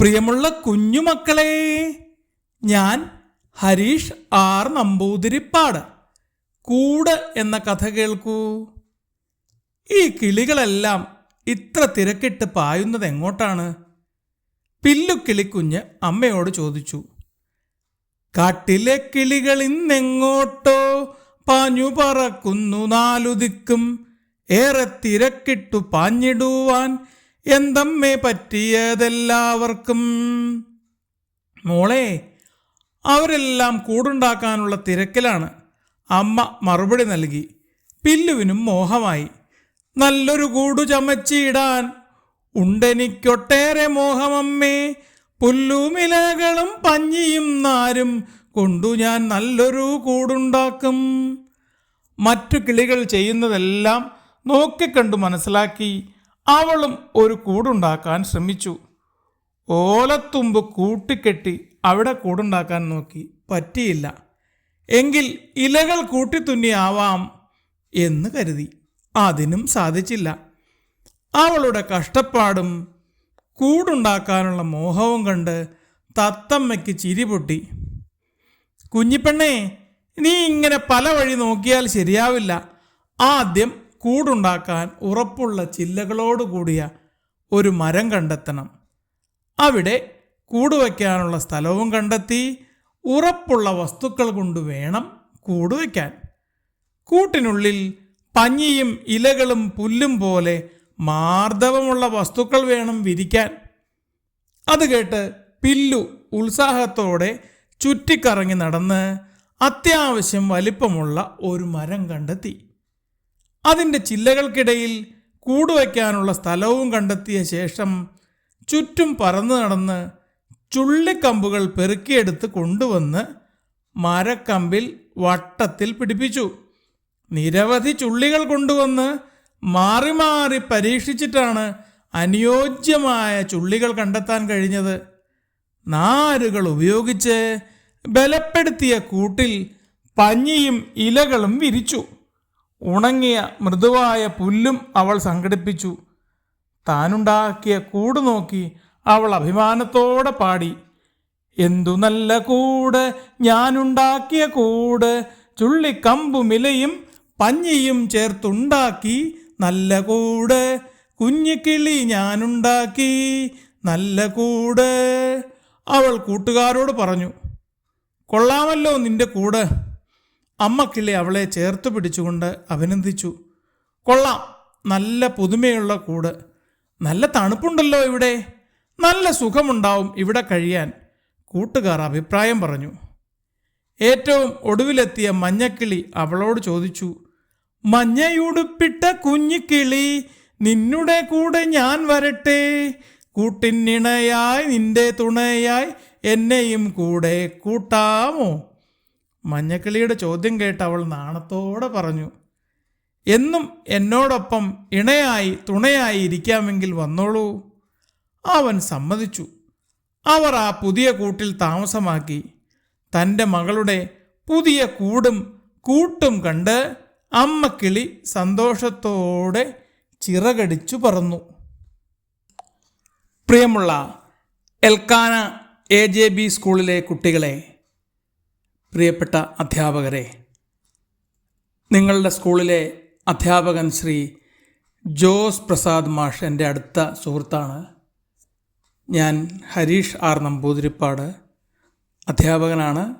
പ്രിയമുള്ള കുഞ്ഞുമക്കളെ ഞാൻ ഹരീഷ് ആർ നമ്പൂതിരിപ്പാട്. കൂട് എന്ന കഥ കേൾക്കൂ. ഈ കിളികളെല്ലാം ഇത്ര തിരക്കിട്ട് പായുന്നത് എങ്ങോട്ടാണ്? പില്ലുക്കിളിക്കുഞ്ഞ് അമ്മയോട് ചോദിച്ചു. കാട്ടിലെ കിളികൾ ഇന്നെങ്ങോട്ടോ പാഞ്ഞു പറക്കുന്നു നാലു ദിക്കും ഏറെ തിരക്കിട്ടു പാഞ്ഞിടുവാൻ എന്തമ്മേ പറ്റിയതെല്ലാവർക്കും? മോളെ അവരെല്ലാം കൂടുണ്ടാക്കാനുള്ള തിരക്കിലാണ്. അമ്മ മറുപടി നൽകി. പില്ലുവിനും മോഹമായി. നല്ലൊരു കൂടു ചമച്ചിടാൻ ഉണ്ടെനിക്കൊട്ടേറെ മോഹമമ്മേ. പുല്ലുമിലകളും പഞ്ഞിയും നാരും കൊണ്ടു ഞാൻ നല്ലൊരു കൂടുണ്ടാക്കും. മറ്റു കിളികൾ ചെയ്യുന്നതെല്ലാം നോക്കിക്കണ്ടു മനസ്സിലാക്കി. അവളും ഒരു കൂടുണ്ടാക്കാൻ ശ്രമിച്ചു. ഓലത്തുമ്പ് കൂട്ടിക്കെട്ടി അവിടെ കൂടുണ്ടാക്കാൻ നോക്കി. പറ്റിയില്ല. എങ്കിൽ ഇലകൾ കൂട്ടിത്തുന്നിയാവാം എന്ന് കരുതി. അതിനും സാധിച്ചില്ല. അവളുടെ കഷ്ടപ്പാടും കൂടുണ്ടാക്കാനുള്ള മോഹവും കണ്ട് തത്തമ്മയ്ക്ക് ചിരി പൊട്ടി. കുഞ്ഞിപ്പെണ്ണേ നീ ഇങ്ങനെ പല വഴി നോക്കിയാൽ ശരിയാവില്ല. ആദ്യം കൂടുണ്ടാക്കാൻ ഉറപ്പുള്ള ചില്ലകളോട് കൂടിയ ഒരു മരം കണ്ടെത്തണം. അവിടെ കൂട് വയ്ക്കാനുള്ള സ്ഥലവും കണ്ടെത്തി ഉറപ്പുള്ള വസ്തുക്കൾ കൊണ്ട് വേണം കൂട് വയ്ക്കാൻ. കൂട്ടിനുള്ളിൽ പഞ്ഞിയും ഇലകളും പുല്ലും പോലെ മാർദ്ദവമുള്ള വസ്തുക്കൾ വേണം വിരിക്കാൻ. അത് കേട്ട് പില്ലു ഉത്സാഹത്തോടെ ചുറ്റിക്കറങ്ങി നടന്ന് അത്യാവശ്യം വലിപ്പമുള്ള ഒരു മരം കണ്ടെത്തി. അതിന്റെ ചില്ലകൾക്കിടയിൽ കൂടുവയ്ക്കാനുള്ള സ്ഥലവും കണ്ടെത്തിയ ശേഷം ചുറ്റും പറന്നു നടന്ന് ചുള്ളിക്കമ്പുകൾ പെറുക്കിയെടുത്ത് കൊണ്ടുവന്ന് മരക്കമ്പിൽ വട്ടത്തിൽ പിടിപ്പിച്ചു. നിരവധി ചുള്ളികൾ കൊണ്ടുവന്ന് മാറി മാറി പരീക്ഷിച്ചിട്ടാണ് അനുയോജ്യമായ ചുള്ളികൾ കണ്ടെത്താൻ കഴിഞ്ഞത്. നാരുകൾ ഉപയോഗിച്ച് ബലപ്പെടുത്തിയ കൂട്ടിൽ പഞ്ഞിയും ഇലകളും വിരിച്ചു. ഉണങ്ങിയ മൃദുവായ പുല്ലും അവൾ സംഘടിപ്പിച്ചു. താനുണ്ടാക്കിയ കൂട് നോക്കി അവൾ അഭിമാനത്തോടെ പാടി. എന്തു നല്ല കൂട് ഞാനുണ്ടാക്കിയ കൂട് ചുള്ളിക്കമ്പുമിലയും പഞ്ഞിയും ചേർത്തുണ്ടാക്കി. നല്ല കൂട് കുഞ്ഞിക്കിളി ഞാനുണ്ടാക്കി. നല്ല കൂട് അവൾ കൂട്ടുകാരോട് പറഞ്ഞു. കൊള്ളാമല്ലോ നിന്റെ കൂട്. അമ്മക്കിളി അവളെ ചേർത്ത് പിടിച്ചുകൊണ്ട് അഭിനന്ദിച്ചു. കൊള്ളാം. നല്ല പുതുമയുള്ള കൂട്. നല്ല തണുപ്പുണ്ടല്ലോ ഇവിടെ. നല്ല സുഖമുണ്ടാവും ഇവിടെ കഴിയാൻ. കൂട്ടുകാർ അഭിപ്രായം പറഞ്ഞു. ഏറ്റവും ഒടുവിലെത്തിയ മഞ്ഞക്കിളി അവളോട് ചോദിച്ചു മഞ്ഞയുടുപ്പിട്ട കുഞ്ഞിക്കിളി നിന്നുടെ കൂടെ ഞാൻ വരട്ടെ. കൂട്ടിനിണയായി നിന്റെ തുണയായി എന്നെയും കൂടെ കൂട്ടാമോ? മഞ്ഞക്കിളിയുടെ ചോദ്യം കേട്ട് അവൾ നാണത്തോടെ പറഞ്ഞു എന്നും എന്നോടൊപ്പം ഇണയായി തുണയായി ഇരിക്കാമെങ്കിൽ വന്നോളൂ. അവൻ സമ്മതിച്ചു. അവർ ആ പുതിയ കൂട്ടിൽ താമസമാക്കി. തന്റെ മകളുടെ പുതിയ കൂടും കൂട്ടും കണ്ട് അമ്മക്കിളി സന്തോഷത്തോടെ ചിറകടിച്ചു പറന്നു. പ്രിയമുള്ള എൽക്കാന എ ജെ ബി സ്കൂളിലെ കുട്ടികളെ പ്രിയപ്പെട്ട അധ്യാപകരെ നിങ്ങളുടെ സ്കൂളിലെ അധ്യാപകൻ ശ്രീ ജോസ് പ്രസാദ് മാഷ് എന്റെ അടുത്ത സുഹൃത്താണ്. ഞാൻ ഹരീഷ് ആർ നമ്പൂതിരിപ്പാട് അധ്യാപകനാണ്.